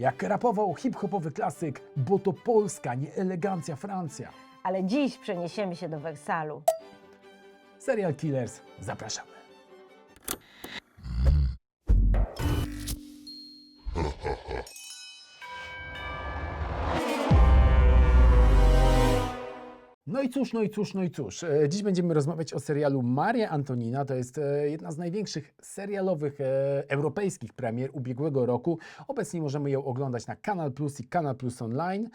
Jak rapował hip-hopowy klasyk, bo to Polska, nie elegancja Francja. Ale dziś przeniesiemy się do Wersalu. Serial Killers, zapraszamy. I cóż, no i cóż, no i cóż. E, Dziś będziemy rozmawiać o serialu Maria Antonina. To jest e, jedna z największych serialowych e, europejskich premier ubiegłego roku. Obecnie możemy ją oglądać na Kanal Plus i Kanal Plus Online.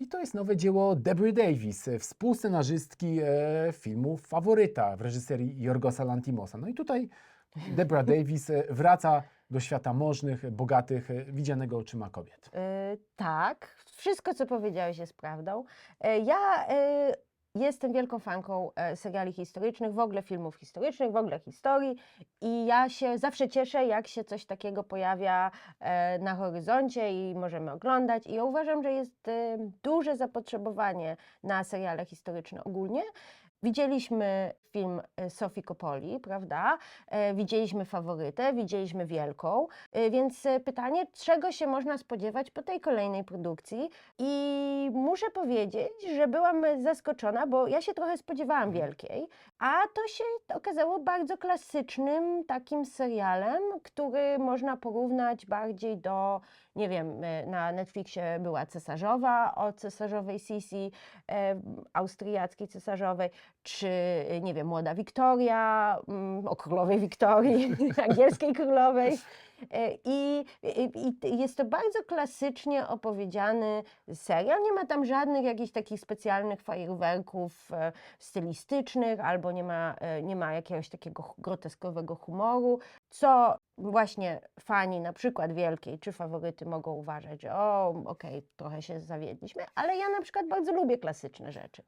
I to jest nowe dzieło Debry Davis, współscenarzystki filmu Faworyta w reżyserii Jorgosa Lantimosa. No i tutaj Debra Davis wraca do świata możnych, bogatych, widzianego oczyma kobiet. E, tak, wszystko co powiedziałeś jest prawdą. E, ja e, jestem wielką fanką e, seriali historycznych, w ogóle filmów historycznych, w ogóle historii i ja się zawsze cieszę, jak się coś takiego pojawia e, na horyzoncie i możemy oglądać. I ja uważam, że jest e, duże zapotrzebowanie na seriale historyczne ogólnie. Widzieliśmy film e, Sofii Coppoli, prawda? E, Widzieliśmy faworytę, widzieliśmy wielką, E, więc pytanie, czego się można spodziewać po tej kolejnej produkcji? I muszę powiedzieć, że byłam zaskoczona, bo ja się trochę spodziewałam wielkiej, a to się okazało bardzo klasycznym takim serialem, który można porównać bardziej do, nie wiem, e, na Netflixie była Cesarzowa o cesarzowej Sisi, e, austriackiej cesarzowej, czy nie wiem, Młoda Wiktoria, mm, o królowej Wiktorii, angielskiej królowej. E, I, i, jest to bardzo klasycznie opowiedziany serial. Nie ma tam żadnych jakichś takich specjalnych fajerwerków e, stylistycznych, albo nie ma, e, nie ma jakiegoś takiego groteskowego humoru, co właśnie fani na przykład Wielkiej czy faworyty mogą uważać, że o, okej, trochę się zawiedliśmy, ale ja na przykład bardzo lubię klasyczne rzeczy.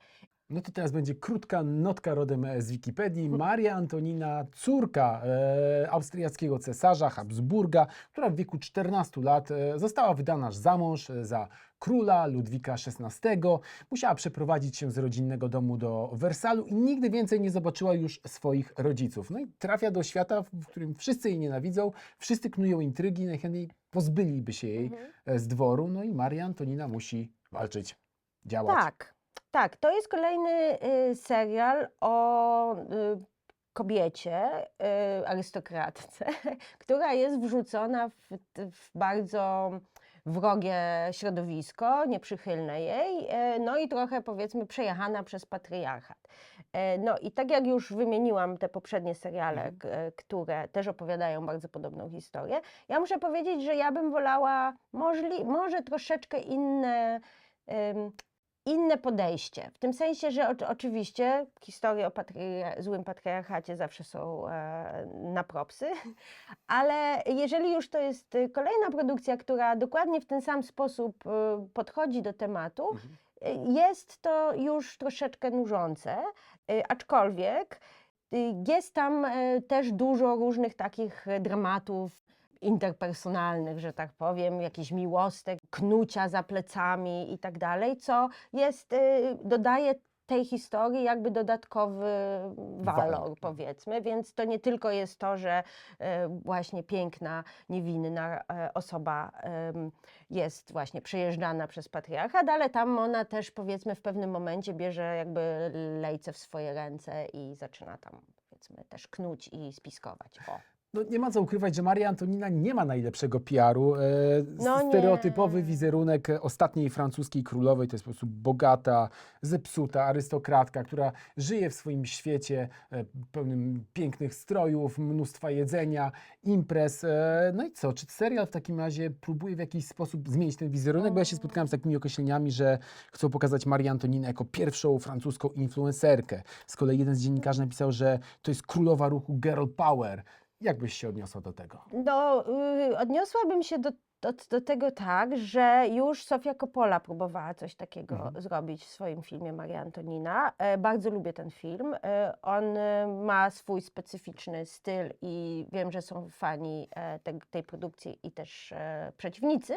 No to teraz będzie krótka notka rodem e, z Wikipedii. Maria Antonina, córka e, austriackiego cesarza Habsburga, która w wieku 14 lat e, została wydana za mąż e, za króla Ludwika XVI. Musiała przeprowadzić się z rodzinnego domu do Wersalu i nigdy więcej nie zobaczyła już swoich rodziców. No i trafia do świata, w którym wszyscy jej nienawidzą, wszyscy knują intrygi, najchętniej pozbyliby się jej e, z dworu. No i Maria Antonina musi walczyć, działać. Tak, tak. To jest kolejny y, serial o y, kobiecie, y, arystokratce, która jest wrzucona w, w bardzo wrogie środowisko, nieprzychylne jej, no i trochę powiedzmy przejechana przez patriarchat. No i tak jak już wymieniłam te poprzednie seriale, e, które też opowiadają bardzo podobną historię, ja muszę powiedzieć, że ja bym wolała możli, może troszeczkę inne inne podejście. W tym sensie, że oczy- oczywiście historie o patria- złym patriarchacie zawsze są e, na propsy, ale jeżeli już to jest y, kolejna produkcja, która dokładnie w ten sam sposób y, podchodzi do tematu, Mhm. y, jest to już troszeczkę nużące, y, aczkolwiek jest tam y, też dużo różnych takich y, dramatów interpersonalnych, że tak powiem, jakichś miłostek, knucia za plecami i tak dalej, co jest, y, dodaje tej historii jakby dodatkowy walor, Walor. powiedzmy, więc to nie tylko jest to, że e, właśnie piękna, niewinna e, osoba jest właśnie przejeżdżana przez patriarchat, ale tam ona też powiedzmy w pewnym momencie bierze jakby lejce w swoje ręce i zaczyna tam powiedzmy też knuć i spiskować. O. No, nie ma co ukrywać, że Maria Antonina nie ma najlepszego PR-u. E, No stereotypowy nie. wizerunek e, ostatniej francuskiej królowej to jest po prostu bogata, zepsuta arystokratka, która żyje w swoim świecie e, pełnym pięknych strojów, mnóstwa jedzenia, imprez. E, no i co? Czy serial w takim razie próbuje w jakiś sposób zmienić ten wizerunek? Bo ja się spotkałem z takimi określeniami, że chcą pokazać Marię Antoninę jako pierwszą francuską influencerkę. Z kolei jeden z dziennikarzy napisał, że to jest królowa ruchu girl power. Jak byś się odniosła do tego? No, y, odniosłabym się do, do, do tego tak, że już Sofia Coppola próbowała coś takiego Mhm. zrobić w swoim filmie Maria Antonina. E, bardzo lubię ten film. E, on e, ma swój specyficzny styl i wiem, że są fani e, te, tej produkcji i też e, przeciwnicy.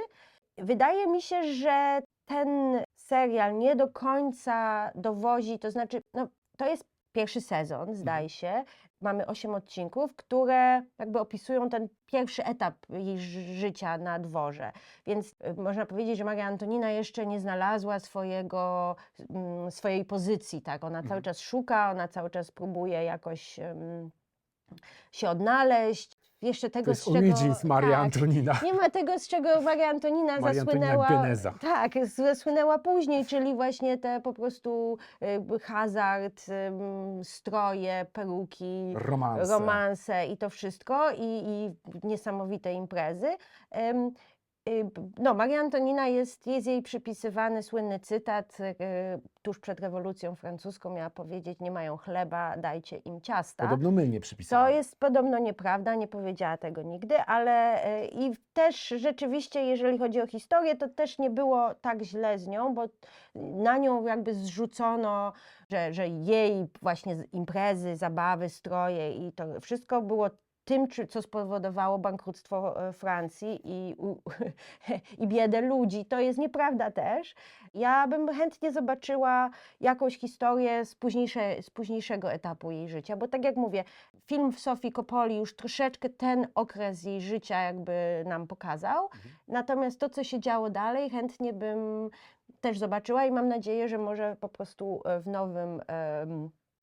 Wydaje mi się, że ten serial nie do końca dowozi, to znaczy, no, to jest pierwszy sezon, zdaje się. Mamy osiem odcinków, które jakby opisują ten pierwszy etap jej ży- życia na dworze. Więc y, można powiedzieć, że Maria Antonina jeszcze nie znalazła swojego, mm, swojej pozycji. Tak? Ona cały Mhm. czas szuka, ona cały czas próbuje jakoś się odnaleźć. Jeszcze tego, To jest z czego... origins Maria tak, Antonina. nie ma tego, z czego Maria Antonina Maria Antonina zasłynęła. Geneza. Tak, zasłynęła później, czyli właśnie te po prostu y, hazard, stroje, peruki, Romanse. romanse i to wszystko i, i niesamowite imprezy. Y, No, Maria Antonina jest, jest jej przypisywany słynny cytat y, tuż przed rewolucją francuską miała powiedzieć, nie mają chleba, dajcie im ciasta. Podobno mylnie To przypisane. jest podobno nieprawda, nie powiedziała tego nigdy, ale e, i też rzeczywiście, jeżeli chodzi o historię, to też nie było tak źle z nią, bo na nią jakby zrzucono, że, że jej właśnie imprezy, zabawy, stroje i to wszystko było tym, co spowodowało bankructwo e, Francji i, u, i biedę ludzi. To jest nieprawda też. Ja bym chętnie zobaczyła jakąś historię z, późniejsze, z późniejszego etapu jej życia, bo tak jak mówię, film w Sofii Coppoli już troszeczkę ten okres jej życia jakby nam pokazał, natomiast to, co się działo dalej, chętnie bym też zobaczyła i mam nadzieję, że może po prostu e, w nowym,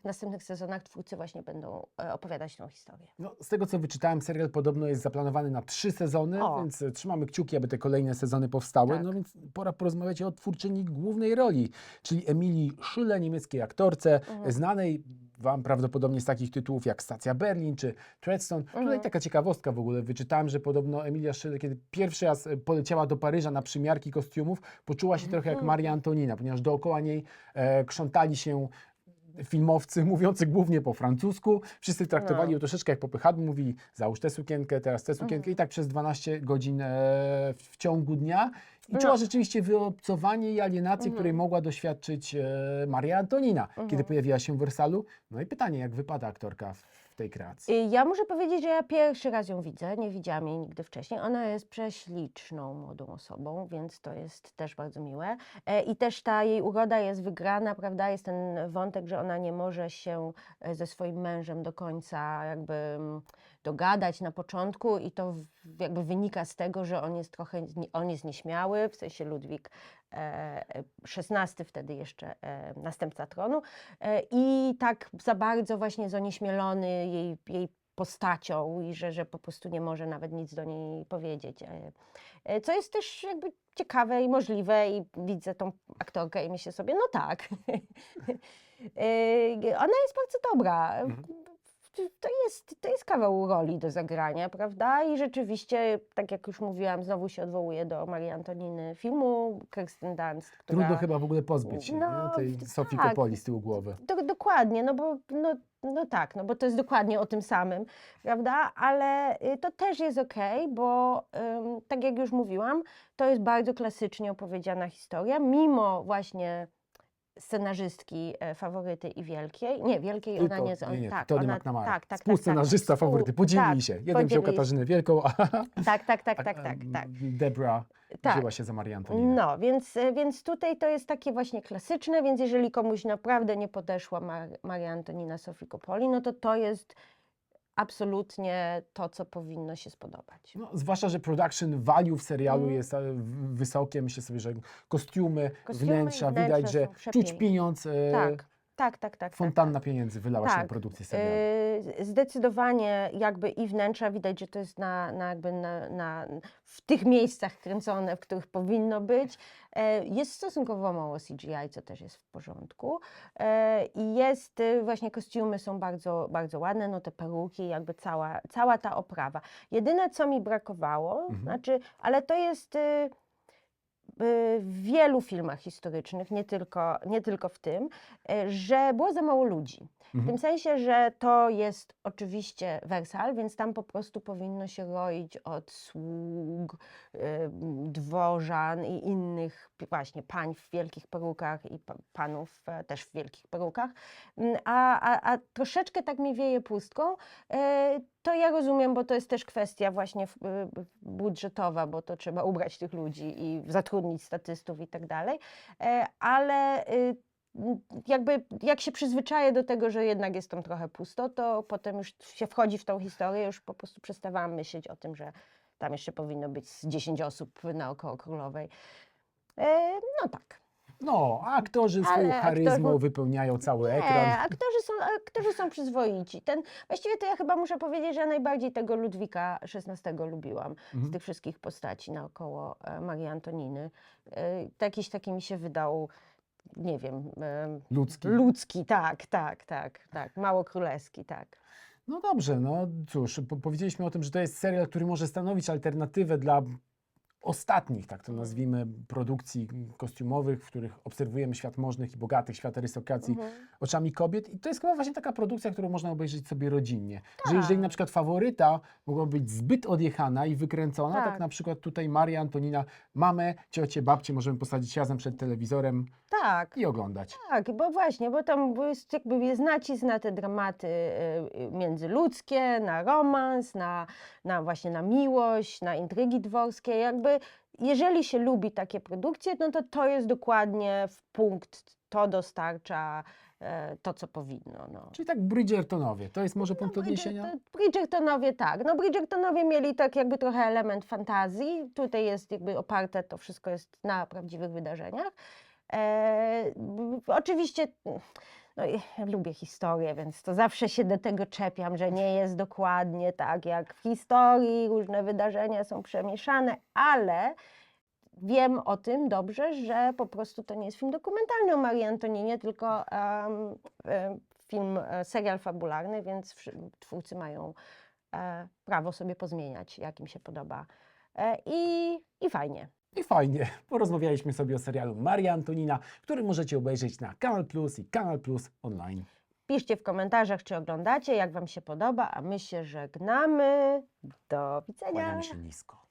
w następnych sezonach twórcy właśnie będą e, opowiadać tą historię. No, z tego co wyczytałem, serial podobno jest zaplanowany na trzy sezony, O. więc e, trzymamy kciuki, aby te kolejne sezony powstały. Tak. No więc pora porozmawiać o twórczyni głównej roli, czyli Emilii Schülle, niemieckiej aktorce, Mhm. znanej Wam prawdopodobnie z takich tytułów jak Stacja Berlin czy Treadstone. Tutaj Mhm. taka ciekawostka w ogóle. Wyczytałem, że podobno Emilia Schülle, kiedy pierwszy raz e, poleciała do Paryża na przymiarki kostiumów, poczuła się trochę jak Mhm. Maria Antonina, ponieważ dookoła niej e, krzątali się filmowcy mówiący głównie po francusku. Wszyscy traktowali No. ją troszeczkę jak popychadło, mówili załóż tę sukienkę, teraz tę sukienkę Mhm. i tak przez 12 godzin e, w ciągu dnia. I No. czuła rzeczywiście wyobcowanie i alienację, Mhm. której mogła doświadczyć e, Maria Antonina, kiedy Mhm. pojawiła się w Wersalu. No i pytanie, jak wypada aktorka w tej kreacji? Y, Ja muszę powiedzieć, że ja pierwszy raz ją widzę, nie widziałam jej nigdy wcześniej. Ona jest prześliczną młodą osobą, więc to jest też bardzo miłe. E, I też ta jej uroda jest wygrana, prawda? Jest ten wątek, że ona nie może się e, ze swoim mężem do końca jakby mm, dogadać na początku i to jakby wynika z tego, że on jest trochę, on jest nieśmiały, w sensie Ludwik e, XVI wtedy jeszcze e, następca tronu e, i tak za bardzo właśnie jest jej, jej postacią i że, że po prostu nie może nawet nic do niej powiedzieć. e, e, Co jest też jakby ciekawe i możliwe i widzę tą aktorkę i myślę sobie, no tak. E, Ona jest bardzo dobra. Mhm. To jest, to jest kawał roli do zagrania, prawda? I rzeczywiście, tak jak już mówiłam, znowu się odwołuję do Marii Antoniny filmu Kirsten Dunst, która... Trudno chyba w ogóle pozbyć się No, nie? tej tak. Sofii Coppoli z tyłu głowy. Do, dokładnie, no bo no, no tak, no bo to jest dokładnie o tym samym, prawda? Ale y, to też jest okej, bo ym, tak jak już mówiłam, to jest bardzo klasycznie opowiedziana historia, mimo właśnie scenarzystki e, faworyty i wielkiej. Nie, wielkiej ona Tylko, nie jest. nie, nie, tak, Tony ona, McNamara. tak, tak, tak, Współscenarzysta tak, faworyty. Współ- Podzielili tak, się. Jeden wziął Katarzynę Wielką, a, Tak, tak, tak, a, tak, tak, tak. Debra Tak. wzięła się za Marię Antoninę. No, więc, e, więc tutaj to jest takie właśnie klasyczne, więc jeżeli komuś naprawdę nie podeszła Mar Maria Antonina Sofii Coppoli, no to to jest absolutnie to, co powinno się spodobać. No, zwłaszcza, że production value w serialu Mm. jest e, w- wysokie. Myślę sobie, że kostiumy, Kostiumy i wnętrza, wnętrza widać, że są czuć przepiękne. pieniądz. e, Tak, tak, tak, tak. Fontanna tak, pieniędzy wylała się na Tak. produkcję serialu. Yy, Zdecydowanie jakby i wnętrza widać, że to jest na, na jakby na, na, w tych miejscach kręcone, w których powinno być. E, Jest stosunkowo mało CGI, co też jest w porządku. E, I jest, y, właśnie kostiumy są bardzo, bardzo ładne, no te peruki, jakby cała, cała ta oprawa. Jedyne, co mi brakowało, Mhm. znaczy, ale to jest... y, y, w wielu filmach historycznych, nie tylko, nie tylko w tym, y, że było za mało ludzi. W Mhm. tym sensie, że to jest oczywiście Wersal, więc tam po prostu powinno się roić od sług, dworzan i innych właśnie pań w wielkich perukach i pa- panów e, też w wielkich perukach. Mm, A, a, a troszeczkę tak mi wieje pustką. E, To ja rozumiem, bo to jest też kwestia właśnie y, budżetowa, bo to trzeba ubrać tych ludzi i zatrudnić statystów i tak dalej. E, Ale y, jakby jak się przyzwyczaję do tego, że jednak jest tam trochę pusto, to potem już się wchodzi w tą historię, już po prostu przestawałam myśleć o tym, że tam jeszcze powinno być z 10 osób naokoło królowej. E, no tak. No, a aktorzy swoją Ale charyzmą aktorzy- wypełniają cały Nie, ekran. aktorzy są, aktorzy są przyzwoici. Ten, właściwie to ja chyba muszę powiedzieć, że najbardziej tego Ludwika XVI lubiłam z Mhm. tych wszystkich postaci naokoło e, Marii Antoniny. E, Jakiś taki mi się wydał, nie wiem, Ludzki. ludzki, tak, tak, tak, tak, mało królewski, tak. No dobrze, no cóż, po powiedzieliśmy o tym, że to jest serial, który może stanowić alternatywę dla ostatnich, tak to nazwijmy, produkcji kostiumowych, w których obserwujemy świat możnych i bogatych, świat arystokracji Mhm. oczami kobiet. I to jest chyba właśnie taka produkcja, którą można obejrzeć sobie rodzinnie. Że Tak. jeżeli na przykład faworyta mogła być zbyt odjechana i wykręcona, tak, Tak. na przykład tutaj Maria Antonina, mamę, ciocię, babcię możemy posadzić razem przed telewizorem Tak, i oglądać. tak, bo właśnie, bo tam jest, jakby jest nacisk na te dramaty e, e, międzyludzkie, na romans, na, na właśnie na miłość, na intrygi dworskie, jakby jeżeli się lubi takie produkcje, no to to jest dokładnie w punkt, to dostarcza e, to, co powinno. No. Czyli tak Bridgertonowie, to jest może punkt odniesienia? Bridgerton- Bridgertonowie tak. No Bridgertonowie mieli tak jakby trochę element fantazji. Tutaj jest jakby oparte, to wszystko jest na prawdziwych wydarzeniach. E, oczywiście no, ja lubię historię, więc to zawsze się do tego czepiam, że nie jest dokładnie tak jak w historii, różne wydarzenia są przemieszane, ale wiem o tym dobrze, że po prostu to nie jest film dokumentalny o Marii Antoninie, tylko em, film, e, serial fabularny, więc twórcy mają e, prawo sobie pozmieniać, jak im się podoba. E, i, I fajnie. I fajnie, porozmawialiśmy sobie o serialu Maria Antonina, który możecie obejrzeć na Kanal Plus i Kanal Plus online. Piszcie w komentarzach, czy oglądacie, jak Wam się podoba, a my się żegnamy. Do widzenia. Się nisko.